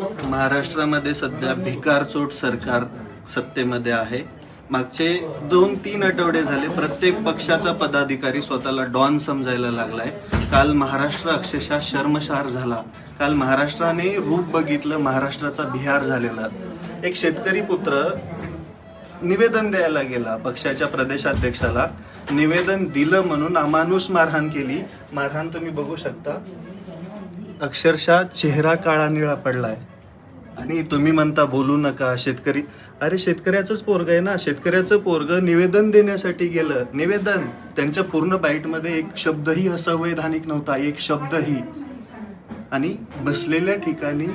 महाराष्ट्रामध्ये सध्या भिकारचोट सरकार सत्तेमध्ये आहे. मागचे दोन तीन आठवडे झाले प्रत्येक पक्षाचा पदाधिकारी स्वतःला डॉन समजायला लागलाय. काल महाराष्ट्र अक्षरशः शर्मशार झाला. काल महाराष्ट्राने रूप बघितलं महाराष्ट्राचा बिहार झालेला. एक शेतकरी पुत्र निवेदन द्यायला गेला पक्षाच्या प्रदेशाध्यक्षाला. निवेदन दिलं म्हणून अमानुष मारहाण केली. मारहाण तुम्ही बघू शकता. अक्षरशः चेहरा काळा निळा पडलाय. आणि तुम्ही म्हणता बोलू नका शेतकरी. अरे शेतकऱ्याचंच पोरग आहे ना. शेतकऱ्याचं पोरग निवेदन देण्यासाठी गेलं. निवेदन. त्यांच्या पूर्ण बाईटमध्ये एक शब्दही असंवैधानिक नव्हता. एक शब्दही. आणि बसलेल्या ठिकाणी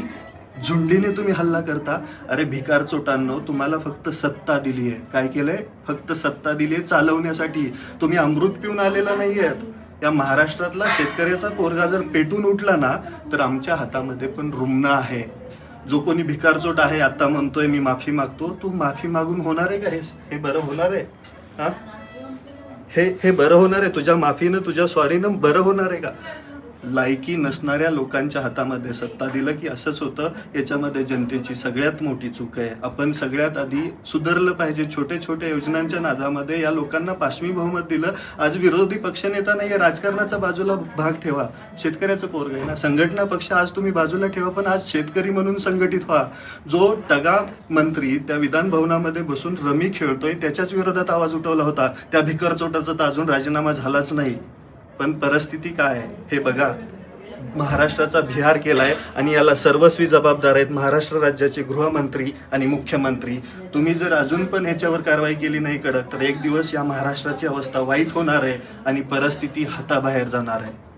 झुंडीने तुम्ही हल्ला करता. अरे भिकार चोटांनो तुम्हाला फक्त सत्ता दिली आहे काय केलंय? फक्त सत्ता दिली आहे चालवण्यासाठी. तुम्ही अमृत पिऊन आलेला नाही आहेत या महाराष्ट्रातला शेतकऱ्याचा पोरगा जर पेटून उठला ना तर आमच्या हातामध्ये पण रुग्ण आहे. जो कोणी भिकारचोट आहे आता म्हणतोय मी माफी मागतो तू माफी मागून होणार आहे का? हे हे बरं होणार आहे? हा? हे हे बरं होणार आहे? तुझ्या माफीनं तुझ्या स्वारीनं बरं होणार आहे का? लायकी नसणाऱ्या लोकांच्या हातामध्ये सत्ता दिलं की असंच होतं. याच्यामध्ये जनतेची सगळ्यात मोठी चूक आहे. आपण सगळ्यात आधी सुधारलं पाहिजे. छोटे छोट्या योजनांच्या नादामध्ये या लोकांना पाचवी बहुमत दिलं. आज विरोधी पक्षनेता नाही राजकारणाचा बाजूला भाग ठेवा. शेतकऱ्याचं पोरग आहे ना. संघटना पक्ष आज तुम्ही बाजूला ठेवा पण आज शेतकरी म्हणून संघटित व्हा. जो टगा मंत्री त्या विधान भवनामध्ये बसून रमी खेळतोय त्याच्याच विरोधात आवाज उठवला होता. त्या भिकरचोटाचा तर अजून राजीनामा झालाच नाही. पण परिस्थिती काय आहे हे बघा. महाराष्ट्राचा बिहार केलाय आणि याला सर्वस्वी जबाबदार आहेत महाराष्ट्र राज्याचे गृहमंत्री आणि मुख्यमंत्री. तुम्ही जर अजून पण याच्यावर कारवाई केली नाही कडक तर एक दिवस या महाराष्ट्राची अवस्था वाईट होणार आहे आणि परिस्थिती हाताबाहेर जाणार आहे.